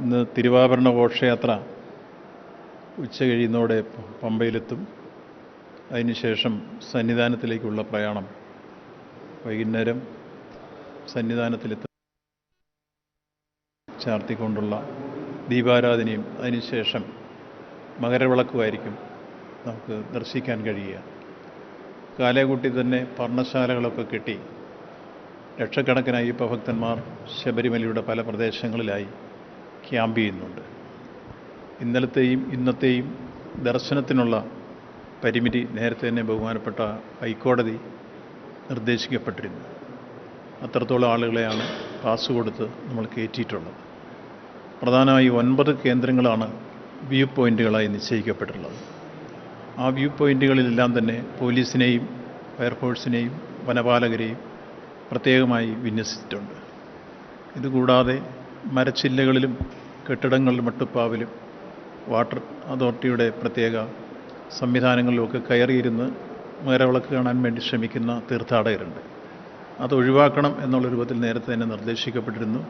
ഇന്ന് തിരുവാഭരണ ഘോഷയാത്ര ഉച്ച കഴിയുന്നതോടെ പമ്പയിലെത്തും. അതിനുശേഷം സന്നിധാനത്തിലേക്കുള്ള പ്രയാണം. വൈകുന്നേരം സന്നിധാനത്തിലെത്തും. ചാർത്തിക്കൊണ്ടുള്ള ദീപാരാധനയും അതിനുശേഷം മകരവിളക്കുമായിരിക്കും നമുക്ക് ദർശിക്കാൻ കഴിയുക. കാലേകൂട്ടി തന്നെ പർണശാലകളൊക്കെ കെട്ടി ലക്ഷക്കണക്കിന് അയ്യപ്പ ഭക്തന്മാർ ശബരിമലയുടെ പല പ്രദേശങ്ങളിലായി ക്യാമ്പ് ചെയ്യുന്നുണ്ട്. ഇന്നലത്തെയും ഇന്നത്തെയും ദർശനത്തിനുള്ള പരിമിതി നേരത്തെ തന്നെ ബഹുമാനപ്പെട്ട ഹൈക്കോടതി നിർദ്ദേശിക്കപ്പെട്ടിരുന്നു. അത്രത്തോളം ആളുകളെയാണ് പാസ് കൊടുത്ത് നമ്മൾ കയറ്റിയിട്ടുള്ളത്. പ്രധാനമായി ഒൻപത് കേന്ദ്രങ്ങളാണ് വ്യൂ പോയിന്റുകളായി നിശ്ചയിക്കപ്പെട്ടിട്ടുള്ളത്. ആ വ്യൂ പോയിന്റുകളിലെല്ലാം തന്നെ പോലീസിനെയും ഫയർഫോഴ്സിനെയും വനപാലകരെയും പ്രത്യേകമായി വിന്യസിച്ചിട്ടുണ്ട്. ഇതുകൂടാതെ മരച്ചില്ലകളിലും കെട്ടിടങ്ങളിലും മട്ടുപ്പാവിലും വാട്ടർ അതോറിറ്റിയുടെ പ്രത്യേക സംവിധാനങ്ങളിലുമൊക്കെ കയറിയിരുന്ന് മകരവിളക്ക് കാണാൻ വേണ്ടി ശ്രമിക്കുന്ന തീർത്ഥാടകരുണ്ട്. അത് ഒഴിവാക്കണം എന്നുള്ള രൂപത്തിൽ നേരത്തെ തന്നെ നിർദ്ദേശിക്കപ്പെട്ടിരുന്നു.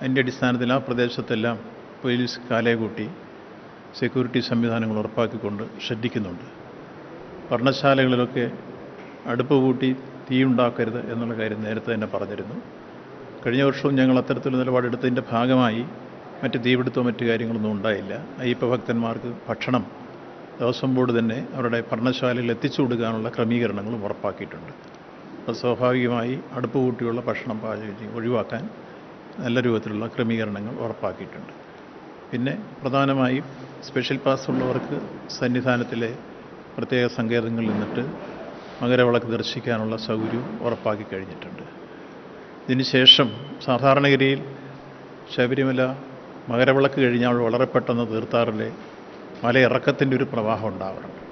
അതിന്റെ അടിസ്ഥാനത്തിൽ ആ പ്രദേശത്തെല്ലാം പോലീസ് കാലേകൂട്ടി സെക്യൂരിറ്റി സംവിധാനങ്ങൾ ഉറപ്പാക്കിക്കൊണ്ട് ശ്രദ്ധിക്കുന്നുണ്ട്. പഠനശാലകളിലൊക്കെ അടുപ്പ് കൂട്ടി തീയുണ്ടാക്കരുത് എന്നുള്ള കാര്യം നേരത്തെ തന്നെ പറഞ്ഞിരുന്നു. കഴിഞ്ഞ വർഷവും ഞങ്ങൾ അത്തരത്തിലുള്ള നിലപാടെടുത്തതിന്റെ ഭാഗമായി മറ്റ് തീപിടുത്തമോ മറ്റു കാര്യങ്ങളൊന്നും ഉണ്ടായില്ല. അയ്യപ്പ ഭക്തന്മാർക്ക് ഭക്ഷണം ദേവസ്വം ബോർഡ് തന്നെ അവരുടെ പഠനശാലയിൽ എത്തിച്ചു കൊടുക്കാനുള്ള ക്രമീകരണങ്ങളും ഉറപ്പാക്കിയിട്ടുണ്ട്. അത് സ്വാഭാവികമായി അടുപ്പ് കൂട്ടിയുള്ള ഭക്ഷണം പാചകം ഒഴിവാക്കാൻ നല്ല രൂപത്തിലുള്ള ക്രമീകരണങ്ങൾ ഉറപ്പാക്കിയിട്ടുണ്ട്. പിന്നെ പ്രധാനമായും സ്പെഷ്യൽ പാസ് ഉള്ളവർക്ക് സന്നിധാനത്തിലെ പ്രത്യേക സങ്കേതങ്ങളിൽ നിന്നിട്ട് മകരവിളക്ക് ദർശിക്കാനുള്ള സൗകര്യവും ഉറപ്പാക്കി കഴിഞ്ഞിട്ടുണ്ട്. ഇതിനുശേഷം സാധാരണഗതിയിൽ ശബരിമല മകരവിളക്ക് കഴിഞ്ഞാൽ വളരെ പെട്ടെന്ന് തീർത്ഥാറിലെ മലയിറക്കത്തിന്റെ ഒരു പ്രവാഹം ഉണ്ടാവാറുണ്ട്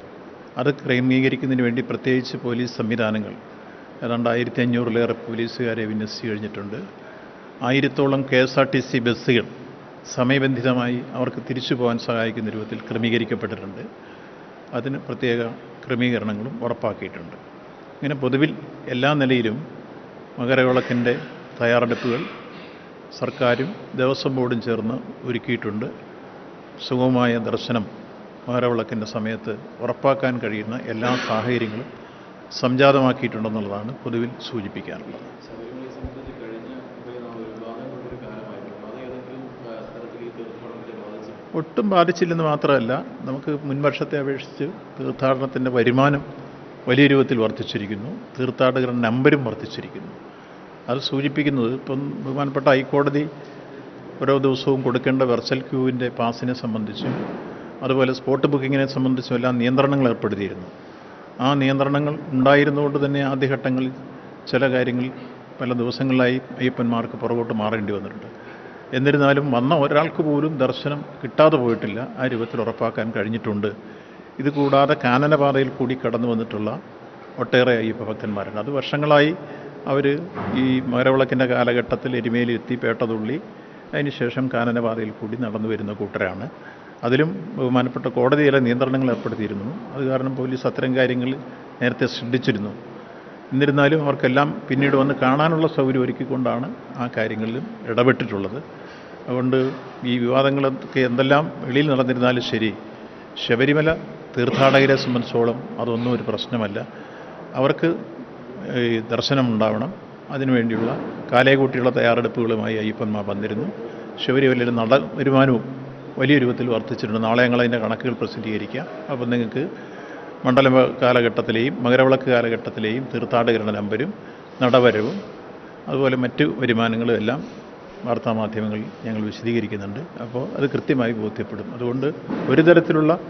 അത് ക്രമീകരിക്കുന്നതിന് വേണ്ടി പ്രത്യേകിച്ച് പോലീസ് സംവിധാനങ്ങൾ. ഏതാണ്ട് ആയിരത്തി അഞ്ഞൂറിലേറെ പോലീസുകാരെ വിന്യസിച്ച് കഴിഞ്ഞിട്ടുണ്ട്. ആയിരത്തോളം K S R T C ബസ്സുകൾ സമയബന്ധിതമായി അവർക്ക് തിരിച്ചു പോകാൻ സഹായിക്കുന്ന രൂപത്തിൽ ക്രമീകരിക്കപ്പെട്ടിട്ടുണ്ട്. അതിന് പ്രത്യേക ക്രമീകരണങ്ങളും ഉറപ്പാക്കിയിട്ടുണ്ട്. ഇങ്ങനെ പൊതുവിൽ എല്ലാ നിലയിലും മകരവിളക്കിന്റെ തയ്യാറെടുപ്പുകൾ സർക്കാരും ദേവസ്വം ബോർഡും ചേർന്ന് ഒരുക്കിയിട്ടുണ്ട്. സുഗമമായ ദർശനം മകരവിളക്കിന്റെ സമയത്ത് ഉറപ്പാക്കാൻ കഴിയുന്ന എല്ലാ സാഹചര്യങ്ങളും സംജാതമാക്കിയിട്ടുണ്ടെന്നുള്ളതാണ് പൊതുവിൽ സൂചിപ്പിക്കാനുള്ളത് ഒട്ടും ബാധിച്ചില്ലെന്ന് മാത്രമല്ല നമുക്ക് മുൻവർഷത്തെ അപേക്ഷിച്ച് തീർത്ഥാടനത്തിന്റെ വരുമാനം വലിയ രൂപത്തിൽ വർദ്ധിച്ചിരിക്കുന്നു. തീർത്ഥാടകരുടെ നമ്പരും വർദ്ധിച്ചിരിക്കുന്നു. അത് സൂചിപ്പിക്കുന്നത് ഇപ്പം ബഹുമാനപ്പെട്ട ഹൈക്കോടതി ഓരോ ദിവസവും കൊടുക്കേണ്ട വെർച്വൽ ക്യൂവിന്റെ പാസിനെ സംബന്ധിച്ചും അതുപോലെ സ്പോട്ട് ബുക്കിങ്ങിനെ സംബന്ധിച്ചും എല്ലാം നിയന്ത്രണങ്ങൾ ഏർപ്പെടുത്തിയിരുന്നു. ആ നിയന്ത്രണങ്ങൾ ഉണ്ടായിരുന്നുകൊണ്ട് തന്നെ ആദ്യഘട്ടങ്ങളിൽ ചില കാര്യങ്ങൾ പല ദിവസങ്ങളിലായി അയ്യപ്പന്മാർക്ക് പുറകോട്ട് മാറേണ്ടി വന്നിട്ടുണ്ട്. എന്നിരുന്നാലും വന്ന ഒരാൾക്ക് പോലും ദർശനം കിട്ടാതെ പോയിട്ടില്ല. ആ രൂപത്തിൽ ഉറപ്പാക്കാൻ കഴിഞ്ഞിട്ടുണ്ട്. ഇതുകൂടാതെ കാനനപാതയിൽ കൂടി കടന്നു വന്നിട്ടുള്ള ഒട്ടേറെ അയ്യപ്പ ഭക്തന്മാരുണ്ട്. അത് വർഷങ്ങളായി അവർ ഈ മകരവിളക്കിന്റെ കാലഘട്ടത്തിൽ എരുമേലി എത്തി പേട്ടതുള്ളി അതിനുശേഷം കാനനപാതയിൽ കൂടി നടന്നു വരുന്ന കൂട്ടരാണ്. അതിലും ബഹുമാനപ്പെട്ട കോടതിയിലെ നിയന്ത്രണങ്ങൾ ഏർപ്പെടുത്തിയിരുന്നു. അത് കാരണം പോലീസ് അത്തരം കാര്യങ്ങൾ നേരത്തെ ശ്രദ്ധിച്ചിരുന്നു. എന്നിരുന്നാലും അവർക്കെല്ലാം പിന്നീട് വന്ന് കാണാനുള്ള സൗകര്യം ഒരുക്കിക്കൊണ്ടാണ് ആ കാര്യങ്ങളിലും ഇടപെട്ടിട്ടുള്ളത്. അതുകൊണ്ട് ഈ വിവാദങ്ങളൊക്കെ എന്തെല്ലാം വെളിയിൽ നടന്നിരുന്നാലും ശരി ശബരിമല തീർത്ഥാടകരെ സംബന്ധിച്ചോളം അതൊന്നും ഒരു പ്രശ്നമല്ല. അവർക്ക് ഈ ദർശനം ഉണ്ടാവണം അതിനുവേണ്ടിയുള്ള കാലേകൂട്ടിയുള്ള തയ്യാറെടുപ്പുകളുമായി അയ്യപ്പന്മാർ വന്നിരുന്നു. ശബരിമലയിൽ നട വരുമാനവും വലിയ രൂപത്തിൽ വർദ്ധിച്ചിട്ടുണ്ട്. നാളെ ഞങ്ങൾ അതിന്റെ കണക്കുകൾ പ്രസിദ്ധീകരിക്കാം. അപ്പം നിങ്ങൾക്ക് മണ്ഡല കാലഘട്ടത്തിലെയും മകരവിളക്ക് കാലഘട്ടത്തിലെയും തീർത്ഥാടകരുടെ നമ്പരും നടവരവും അതുപോലെ മറ്റ് വരുമാനങ്ങളും എല്ലാം വാർത്താമാധ്യമങ്ങളിൽ ഞങ്ങൾ വിശദീകരിക്കുന്നുണ്ട്. അപ്പോൾ അത് കൃത്യമായി ബോധ്യപ്പെടും. അതുകൊണ്ട് ഒരു തരത്തിലുള്ള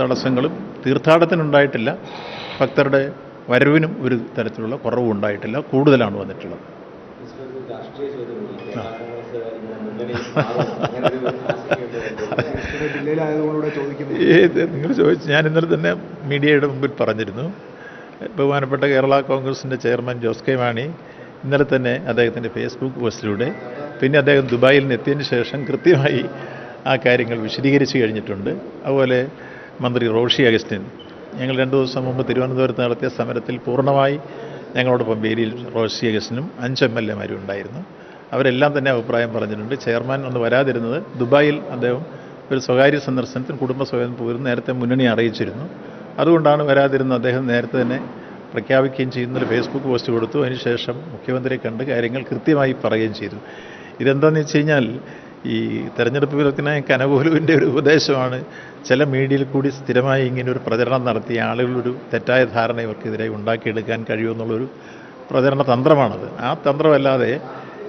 തടസ്സങ്ങളും തീർത്ഥാടനത്തിനുണ്ടായിട്ടില്ല ഭക്തരുടെ വരവിനും ഒരു തരത്തിലുള്ള കുറവും ഉണ്ടായിട്ടില്ല കൂടുതലാണ് വന്നിട്ടുള്ളത്. നിങ്ങൾ ചോദിച്ചു ഞാൻ ഇന്നലെ തന്നെ മീഡിയയുടെ മുമ്പിൽ പറഞ്ഞിരുന്നു. ബഹുമാനപ്പെട്ട കേരള കോൺഗ്രസിന്റെ ചെയർമാൻ ജോസ് കെ മാണി ഇന്നലെ തന്നെ അദ്ദേഹത്തിന്റെ ഫേസ്ബുക്ക് പോസ്റ്റിലൂടെ പിന്നെ അദ്ദേഹം ദുബായിൽ നിന്ന് എത്തിയതിന് ശേഷം കൃത്യമായി ആ കാര്യങ്ങൾ വിശദീകരിച്ച് കഴിഞ്ഞിട്ടുണ്ട്. അതുപോലെ മന്ത്രി റോഷി അഗസ്റ്റിൻ ഞങ്ങൾ രണ്ട് ദിവസം മുമ്പ് തിരുവനന്തപുരത്ത് നടത്തിയ സമരത്തിൽ പൂർണമായി ഞങ്ങളോടൊപ്പം വേലിയിൽ റോഷി അഗസ്റ്റിനും അഞ്ച് എം എൽ എമാരും ഉണ്ടായിരുന്നു. അവരെല്ലാം തന്നെ അഭിപ്രായം പറഞ്ഞിട്ടുണ്ട്. ചെയർമാൻ ഒന്ന് വരാതിരുന്നത് ദുബായിൽ അദ്ദേഹം ഒരു സ്വകാര്യ സന്ദർശനത്തിന് കുടുംബ സ്വയം പോയിരുന്നു നേരത്തെ മുന്നണി അറിയിച്ചിരുന്നു. അതുകൊണ്ടാണ് വരാതിരുന്നത് അദ്ദേഹം നേരത്തെ തന്നെ പ്രഖ്യാപിക്കുകയും ചെയ്യുന്നൊരു ഫേസ്ബുക്ക് പോസ്റ്റ് കൊടുത്തു. അതിനുശേഷം മുഖ്യമന്ത്രിയെ കണ്ട് കാര്യങ്ങൾ കൃത്യമായി പറയുകയും ചെയ്തു. ഇതെന്താണെന്ന് വെച്ച് കഴിഞ്ഞാൽ ഈ തെരഞ്ഞെടുപ്പ് വിദഗ്ധനായ കനകോലുവിന്റെ ഒരു ഉപദേശമാണ്. ചില മീഡിയയിൽ കൂടി സ്ഥിരമായി ഇങ്ങനെ ഒരു പ്രചരണം നടത്തി ആളുകളൊരു തെറ്റായ ധാരണ ഇവർക്കെതിരെ ഉണ്ടാക്കിയെടുക്കാൻ കഴിയുമെന്നുള്ളൊരു പ്രചരണ തന്ത്രമാണത്. ആ തന്ത്രമല്ലാതെ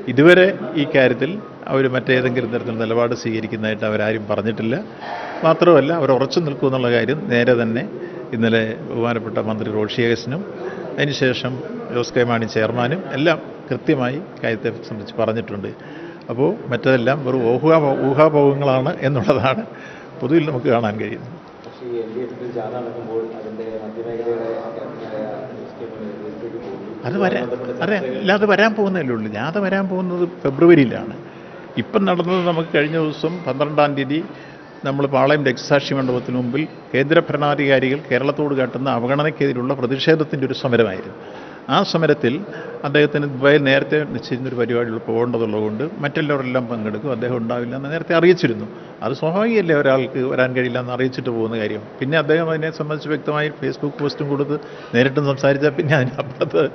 ഇതുവരെ ഈ കാര്യത്തിൽ അവർ മറ്റേതെങ്കിലും തരത്തിലുള്ള നിലപാട് സ്വീകരിക്കുന്നതായിട്ട് അവരാരും പറഞ്ഞിട്ടില്ല. മാത്രമല്ല അവർ ഉറച്ചു നിൽക്കുമെന്നുള്ള കാര്യം നേരെ തന്നെ ഇന്നലെ ബഹുമാനപ്പെട്ട മന്ത്രി റോഷി അതിനുശേഷം ജോസ് കെ മാണി ചെയർമാനും എല്ലാം കൃത്യമായി കാര്യത്തെ സംബന്ധിച്ച് പറഞ്ഞിട്ടുണ്ട്. അപ്പോൾ മറ്റതെല്ലാം വെറും ഊഹാ ഊഹാഭോഗങ്ങളാണ് എന്നുള്ളതാണ് പൊതുവിൽ നമുക്ക് കാണാൻ കഴിയുന്നത്. അത് വരാൻ അതെ അല്ല അത് വരാൻ പോകുന്നതല്ലേ ഉള്ളൂ. ജാഥ വരാൻ പോകുന്നത് ഫെബ്രുവരിയിലാണ്. ഇപ്പം നടന്നത് നമുക്ക് കഴിഞ്ഞ ദിവസം പന്ത്രണ്ടാം തീയതി നമ്മൾ പാളയം രക്തസാക്ഷി മണ്ഡപത്തിന് മുമ്പിൽ കേന്ദ്ര ഭരണാധികാരികൾ കേരളത്തോട് കാട്ടുന്ന അവഗണനയ്ക്കെതിരുള്ള പ്രതിഷേധത്തിന്റെ ഒരു സമരമായിരുന്നു. ആ സമരത്തിൽ അദ്ദേഹത്തിന് ദുബായിൽ നേരത്തെ നിശ്ചയിച്ചൊരു പരിപാടിയിൽ പോകേണ്ടതുള്ളതുകൊണ്ട് മറ്റുള്ളവരെല്ലാം പങ്കെടുക്കും. അദ്ദേഹം ഉണ്ടാവില്ല എന്ന് നേരത്തെ അറിയിച്ചിരുന്നു. അത് സ്വാഭാവികമല്ലേ ഒരാൾക്ക് വരാൻ കഴിയില്ല എന്ന് അറിയിച്ചിട്ട് പോകുന്ന കാര്യം. പിന്നെ അദ്ദേഹം അതിനെ സംബന്ധിച്ച് വ്യക്തമായി ഫേസ്ബുക്ക് പോസ്റ്റും കൊടുത്ത് നേരിട്ടും സംസാരിച്ചാൽ പിന്നെ അതിനപ്പുറത്ത്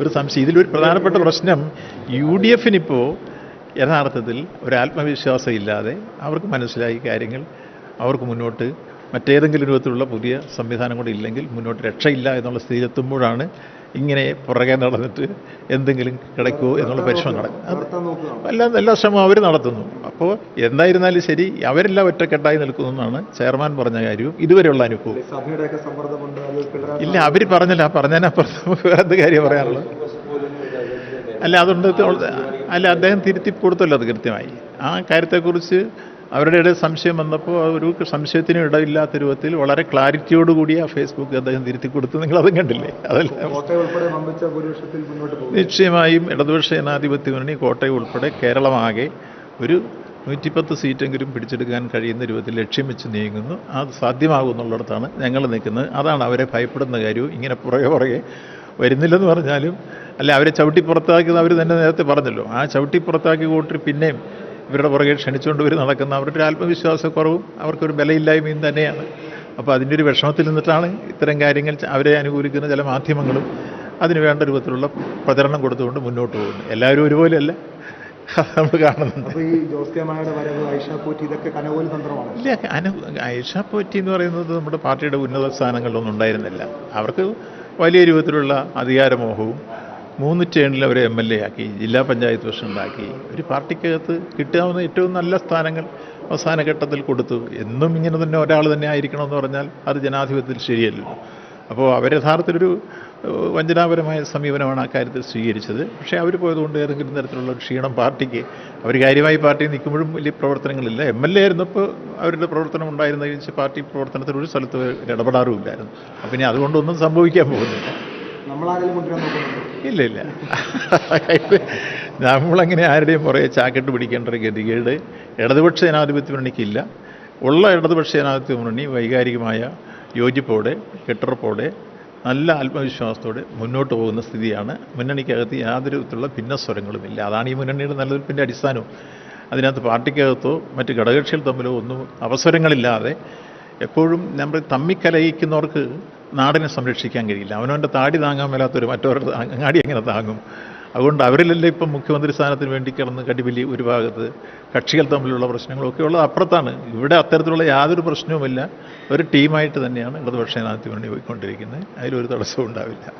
ഒരു സംശയം. ഇതിലൊരു പ്രധാനപ്പെട്ട പ്രശ്നം യു ഡി എഫിനിപ്പോൾ യഥാർത്ഥത്തിൽ ഒരു ആത്മവിശ്വാസം ഇല്ലാതെ അവർക്ക് മനസ്സിലായി കാര്യങ്ങൾ. അവർക്ക് മുന്നോട്ട് മറ്റേതെങ്കിലും രൂപത്തിലുള്ള പുതിയ സംവിധാനം കൂടി ഇല്ലെങ്കിൽ മുന്നോട്ട് രക്ഷയില്ല എന്നുള്ള സ്ഥിതിയിലെത്തുമ്പോഴാണ് ഇങ്ങനെ പുറകെ നടന്നിട്ട് എന്തെങ്കിലും കിടക്കുമോ എന്നുള്ള പരിശ്രമം നടക്കും. എല്ലാം എല്ലാ ശ്രമവും അവർ നടത്തുന്നു. അപ്പോൾ എന്തായിരുന്നാലും ശരി അവരെല്ലാം ഒറ്റക്കെട്ടായി നിൽക്കുന്നു എന്നാണ് ചെയർമാൻ പറഞ്ഞ കാര്യവും. ഇതുവരെയുള്ള അനുഭവം. ഇല്ല അവർ പറഞ്ഞില്ല. പറഞ്ഞതിനപ്പുറത്ത് നമുക്ക് വേറെ എന്ത് കാര്യം പറയാനുള്ളത്? അല്ല അതുകൊണ്ട് അല്ല അദ്ദേഹം തിരുത്തി കൊടുത്തല്ലോ അത് കൃത്യമായി. ആ കാര്യത്തെക്കുറിച്ച് അവരുടെ ഇടയിൽ സംശയം വന്നപ്പോൾ ഒരു സംശയത്തിനും ഇടയില്ലാത്ത രൂപത്തിൽ വളരെ ക്ലാരിറ്റിയോടുകൂടി ആ ഫേസ്ബുക്ക് അദ്ദേഹം തിരുത്തി കൊടുത്തു നിങ്ങൾ അതും കണ്ടില്ലേ? അതല്ല. നിശ്ചയമായും ഇടതുപക്ഷ ജനാധിപത്യ മുന്നണി കോട്ടയം ഉൾപ്പെടെ കേരളമാകെ ഒരു നൂറ്റിപ്പത്ത് സീറ്റെങ്കിലും പിടിച്ചെടുക്കാൻ കഴിയുന്ന രൂപത്തിൽ ലക്ഷ്യം വെച്ച് നീങ്ങുന്നു. അത് സാധ്യമാകുമെന്നുള്ളിടത്താണ് ഞങ്ങൾ നിൽക്കുന്നത്. അതാണ് അവരെ ഭയപ്പെടുന്ന കാര്യവും ഇങ്ങനെ പുറകെ പുറകെ വരുന്നില്ലെന്ന് പറഞ്ഞാലും അല്ല അവരെ ചവിട്ടി പുറത്താക്കിയത് അവർ തന്നെ നേരത്തെ പറഞ്ഞല്ലോ. ആ ചവിട്ടി പുറത്താക്കി കൂട്ടി പിന്നെയും ഇവരുടെ പുറകെ ക്ഷണിച്ചുകൊണ്ട് ഇവർ നടക്കുന്ന അവരുടെ ഒരു ആത്മവിശ്വാസക്കുറവും അവർക്കൊരു ബലയില്ലായ്മയും തന്നെയാണ്. അപ്പോൾ അതിന്റെ ഒരു വിഷമത്തിൽ നിന്നിട്ടാണ് ഇത്തരം കാര്യങ്ങൾ അവരെ അനുകൂലിക്കുന്ന ചില മാധ്യമങ്ങളും അതിന് വേണ്ട രൂപത്തിലുള്ള പ്രചരണം കൊടുത്തുകൊണ്ട് മുന്നോട്ട് പോകുന്നു എല്ലാവരും ഒരുപോലെയല്ല. നമ്മൾ കാണുന്നുണ്ട്. ഇല്ല അനു ഐഷ പോറ്റി എന്ന് പറയുന്നത് നമ്മുടെ പാർട്ടിയുടെ ഉന്നത സ്ഥാനങ്ങളിലൊന്നും ഉണ്ടായിരുന്നില്ല. അവർക്ക് വലിയ രൂപത്തിലുള്ള അധികാരമോഹവും മൂന്ന് ടേണിൽ അവരെ എം എൽ എ ആക്കി ജില്ലാ പഞ്ചായത്ത് പ്രസിഡന്റാക്കി ഒരു പാർട്ടിക്കകത്ത് കിട്ടാവുന്ന ഏറ്റവും നല്ല സ്ഥാനങ്ങൾ അവസാന ഘട്ടത്തിൽ കൊടുത്തു. എന്നും ഇങ്ങനെ തന്നെ ഒരാൾ തന്നെ ആയിരിക്കണമെന്ന് പറഞ്ഞാൽ അത് ജനാധിപത്യത്തിൽ ശരിയല്ലല്ലോ അപ്പോൾ അവർ യഥാർത്ഥത്തിലൊരു വഞ്ചനാപരമായ സമീപനമാണ് ആ കാര്യത്തിൽ സ്വീകരിച്ചത്. പക്ഷേ അവർ പോയതുകൊണ്ട് ഏതെങ്കിലും തരത്തിലുള്ള ക്ഷീണം പാർട്ടിക്ക്. അവർ കാര്യമായി പാർട്ടി നിൽക്കുമ്പോഴും വലിയ പ്രവർത്തനങ്ങളില്ല. എം എൽ എ ആയിരുന്നപ്പോൾ അവരുടെ പ്രവർത്തനം ഉണ്ടായിരുന്ന വെച്ച് പാർട്ടി പ്രവർത്തനത്തിൽ ഒരു സ്ഥലത്ത് ഇടപെടാറുമില്ലായിരുന്നു. അപ്പം ഇനി അതുകൊണ്ടൊന്നും സംഭവിക്കാൻ പോകുന്നില്ല. ഇല്ല ഇല്ല. നമ്മളങ്ങനെ ആരുടെയും പുറകെ ചാക്കിട്ട് പിടിക്കേണ്ട ഒരു ഗതികേട്. ഇടതുപക്ഷ ജനാധിപത്യ മുന്നണിക്കില്ല. ഉള്ള ഇടതുപക്ഷ ജനാധിപത്യ മുന്നണി വൈകാരികമായ യോജിപ്പോടെ കെട്ടുറപ്പോടെ നല്ല ആത്മവിശ്വാസത്തോടെ മുന്നോട്ട് പോകുന്ന സ്ഥിതിയാണ്. മുന്നണിക്കകത്ത് യാതൊരു വിധത്തിലുള്ള ഭിന്നസ്വരങ്ങളുമില്ല. അതാണ് ഈ മുന്നണിയുടെ നിലനിൽപ്പിന്റെ അടിസ്ഥാനവും അതിനകത്ത് പാർട്ടിക്കകത്തോ മറ്റ് ഘടകകക്ഷികൾ തമ്മിലോ ഒന്നും അവസരങ്ങളില്ലാതെ എപ്പോഴും നമ്മൾ തമ്മിക്കലയിക്കുന്നവർക്ക് നാടിനെ സംരക്ഷിക്കാൻ കഴിയില്ല. അവനവന്റെ താടി താങ്ങാൻ മേലാത്തൊരു മറ്റവരുടെ അങ്ങാടി എങ്ങനെ താങ്ങും? അതുകൊണ്ട് അവരിലല്ലേ ഇപ്പം മുഖ്യമന്ത്രി സ്ഥാനത്തിന് വേണ്ടി കിടന്ന് കടിപിലി ഒരു ഭാഗത്ത് കക്ഷികൾ തമ്മിലുള്ള പ്രശ്നങ്ങളൊക്കെ ഉള്ളത് അപ്പുറത്താണ്. ഇവിടെ അത്തരത്തിലുള്ള യാതൊരു പ്രശ്നവുമില്ല. ഒരു ടീമായിട്ട് തന്നെയാണ് ഇടതുപക്ഷ ജനാധിപത്യ വേണ്ടി പോയിക്കൊണ്ടിരിക്കുന്നത്. അതിലൊരു തടസ്സവും ഉണ്ടാവില്ല.